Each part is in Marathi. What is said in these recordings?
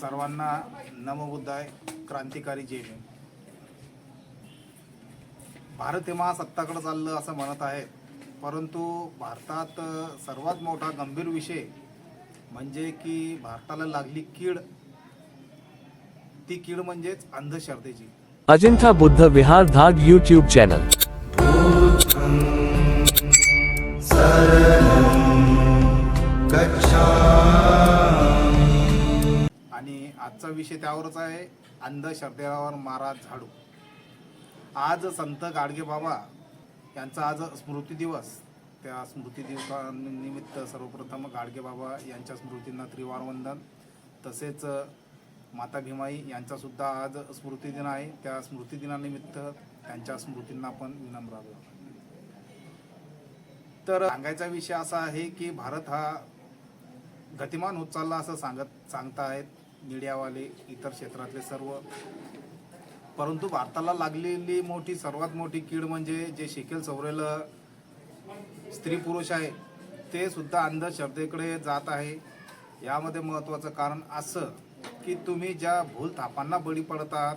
सर्वांना नमबुद्धाय. क्रांतिकारी जय भारत हे महासत्ताकडे चाललं असं म्हणत आहेत. परंतु भारतात सर्वात मोठा गंभीर विषय म्हणजे की भारताला लागली कीड. ती कीड म्हणजेच अंधश्रद्धेची. अजिंठा बुद्ध विहार धाग यूट्यूब चॅनल आजचा विषय त्यावरच आहे. अंधश्रद्धेवर मारा झाडू. आज संत गाडगे बाबा यांचा आज स्मृती दिवस. त्या स्मृती दिवसानिमित्त सर्वप्रथम गाडगे बाबा यांच्या स्मृतींना त्रिवार वंदन तसेच माता भीमाई यांचासुद्धा आज स्मृती दिन आहे. त्या स्मृती दिनानिमित्त त्यांच्या स्मृतींना पण विनम्र तर सांगायचा विषय असा आहे की भारत हा गतिमान होत चालला असं सांगत सांगता आहेत मीडियावाले इतर क्षेत्रातले सर्व. परंतु भारताला लागलेली मोठी सर्वात मोठी कीड म्हणजे जे शिकेल सवरेल स्त्री पुरुष आहे ते सुद्धा अंधश्रद्धेकडे जात आहे. यामध्ये महत्त्वाचं कारण असं की तुम्ही ज्या भूल थापांना बळी पडतात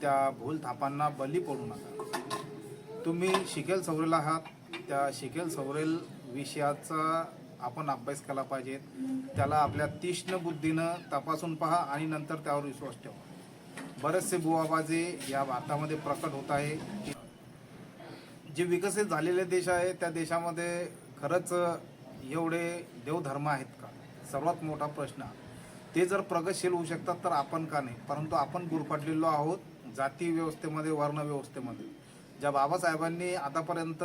त्या भूल थापांना बली पडू नका. तुम्ही शिकेल सवरेल आहात त्या शिकेल सवरेल विषयाचा आपण अभ्यास केला पाहिजे. त्याला आपल्या तीक्ष्ण बुद्धीनं तपासून पहा आणि नंतर त्यावर विश्वास ठेवा. बरेचसे बुवाबाजी या भारतामध्ये प्रकट होत आहे. जे विकसित झालेले देश आहे त्या देशामध्ये खरंच एवढे देवधर्म आहेत का? सर्वात मोठा प्रश्न. ते जर प्रगतशील होऊ शकतात तर आपण का नाही? परंतु आपण गुरफटलेलो आहोत जाती व्यवस्थेमध्ये वर्ण व्यवस्थेमध्ये ज्या बाबासाहेबांनी आतापर्यंत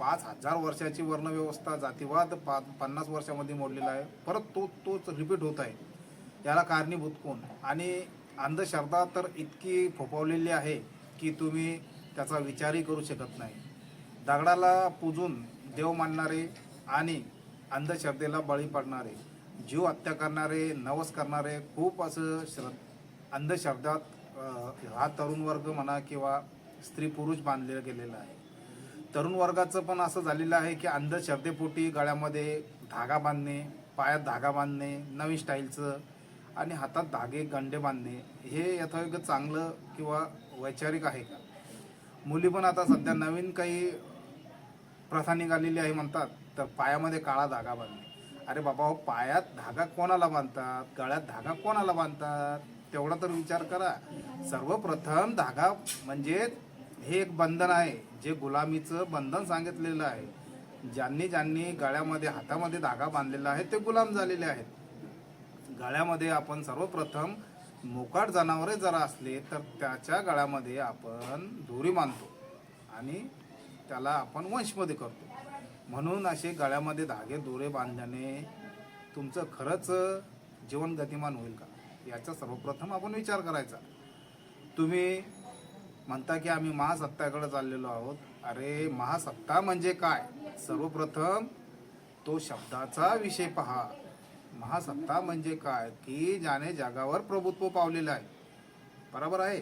पाच हजार वर्षाची वर्णव्यवस्था जातीवाद पा पन्नास वर्षामध्ये मोडलेला आहे. परत तो तोच रिपीट होत आहे. याला कारणीभूत कोण? आणि अंधश्रद्धा तर इतकी फोफावलेली आहे की तुम्ही त्याचा विचारही करू शकत नाही. दगडाला पूजून देव मानणारे आणि अंधश्रद्धेला बळी पडणारे जीव हत्या करणारे नवस करणारे खूप असं श्र अंधश्रद्धात हा तरुण वर्ग म्हणा किंवा स्त्री पुरुष बांधले गेलेला आहे. तरुण वर्गाचं पण असं झालेलं आहे की अंधश्रद्धेपोटी गळ्यामध्ये धागा बांधणे पायात धागा बांधणे नवीन स्टाईलचं आणि हातात धागे गंडे बांधणे हे यथायोग्य चांगलं किंवा वैचारिक आहे का? मुली पण आता सध्या नवीन काही प्रथा निघालेली आहे म्हणतात तर पायामध्ये काळा धागा बांधणे. अरे बाबा हो पायात धागा कोणाला बांधतात? गळ्यात धागा कोणाला बांधतात? तेवढा तर विचार करा. सर्वप्रथम धागा म्हणजे हे एक बंधन आहे जे गुलामीचं बंधन सांगितलेलं आहे. ज्यांनी ज्यांनी गळ्यामध्ये हातामध्ये धागा बांधलेला आहे ते गुलाम झालेले आहेत. गळ्यामध्ये आपण सर्वप्रथम मोकाट जनावरे जरा असले तर त्याच्या गळ्यामध्ये आपण दोरी बांधतो आणि त्याला आपण वंशमध्ये करतो. म्हणून असे गळ्यामध्ये धागे दोरे बांधल्याने तुमचं खरंच जीवन गतिमान होईल का? याचा सर्वप्रथम आपण विचार करायचा. तुम्ही म्हणता की आम्ही महासत्ताकडे चाललेलो आहोत. अरे महासत्ता म्हणजे काय? सर्वप्रथम तो शब्दाचा विषय पहा. महासत्ता म्हणजे काय? की ज्याने जगावर प्रभुत्व पावलेलं आहे. बरोबर आहे?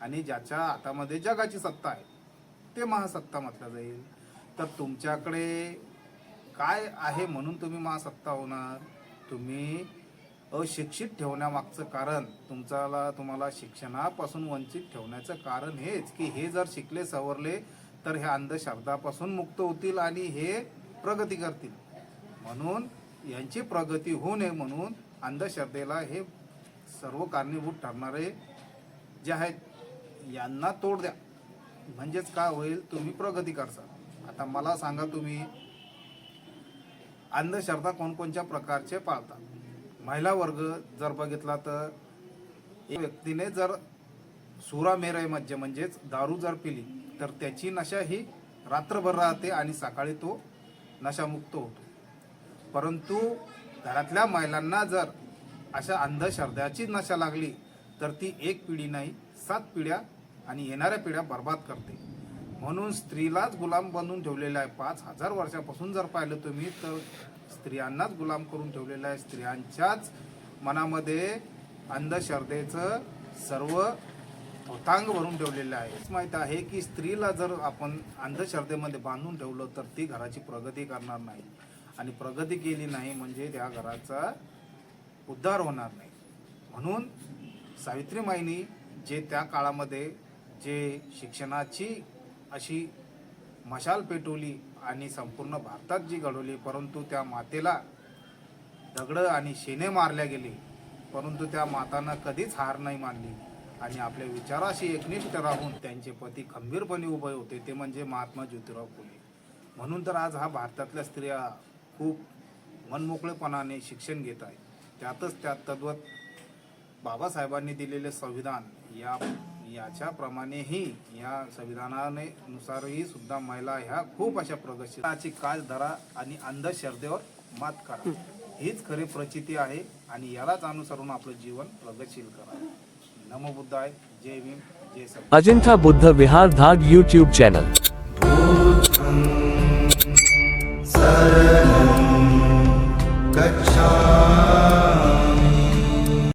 आणि ज्याच्या हातामध्ये जगाची सत्ता आहे. ते महासत्ता म्हटलं जाईल. तर तुमच्याकडे काय आहे म्हणून तुम्ही महासत्ता होणार? तुम्ही अशिक्षित ठेवण्यामागचं कारण तुमच्याला तुम्हाला शिक्षणापासून वंचित ठेवण्याचं कारण हेच की हे जर शिकले सवरले तर हे अंधश्रद्धापासून मुक्त होतील आणि हे प्रगती करतील. म्हणून यांची प्रगती होऊ नये म्हणून अंधश्रद्धेला हे सर्व कारणीभूत ठरणारे जे आहेत यांना तोड द्या. म्हणजेच काय होईल तुम्ही प्रगती करसाल. आता मला सांगा तुम्ही अंधश्रद्धा कोणकोणत्या प्रकारचे पाळतात? महिला वर्ग जर बघितला तर एक व्यक्तीने जर सुरा मेराय मज्ज म्हणजेच दारू जर पिली तर त्याची नशा ही रात्रभर राहते आणि सकाळी तो नशामुक्त होतो. परंतु घरातल्या महिलांना जर अशा अंधश्रद्धाची नशा लागली तर ती एक पिढी नाही सात पिढ्या आणि येणाऱ्या पिढ्या बर्बाद करते. म्हणून स्त्रीलाच गुलाम बनवून ठेवलेला आहे. पाच हजार वर्षापासून जर पाहिलं तुम्ही तर स्त्रियांनाच गुलाम करून ठेवलेलं आहे. स्त्रियांच्याच मनामध्ये अंधश्रद्धेचं सर्व तांग भरून ठेवलेलं आहे. माहीत आहे की स्त्रीला जर आपण अंधश्रद्धेमध्ये बांधून ठेवलं तर ती घराची प्रगती करणार नाही. आणि प्रगती केली नाही म्हणजे त्या घराचा उद्धार होणार नाही. म्हणून सावित्रीमाईंनी जे त्या काळामध्ये जे शिक्षणाची अशी मशाल पेटवली आणि संपूर्ण भारतात जी घडवली परंतु त्या मातेला दगडं आणि शेणे मारल्या गेले. परंतु त्या मातानं कधीच हार नाही मानली. आणि आपल्या विचाराशी एकनिष्ठ राहून त्यांचे पती खंबीरपणे उभे होते ते म्हणजे महात्मा ज्योतिराव फुले. म्हणून तर आज हा भारतातल्या स्त्रिया खूप मनमोकळेपणाने शिक्षण घेत आहेत. त्यातच त्यात तद्वत बाबासाहेबांनी दिलेले संविधान या याच्याप्रमाणेही या संविधानाने नुसारही सुद्धा महिला ह्या खूप अशा प्रगतीची काच धरा आणि अंधश्रद्धेवर मात करा. हीच खरी प्रचिती आहे आणि यालाच अनुसरून आपलं जीवन प्रगतशील करा. नमो बुद्धाय. जय भीम. जय sir Ajanta Buddha Vihar धाग YouTube channel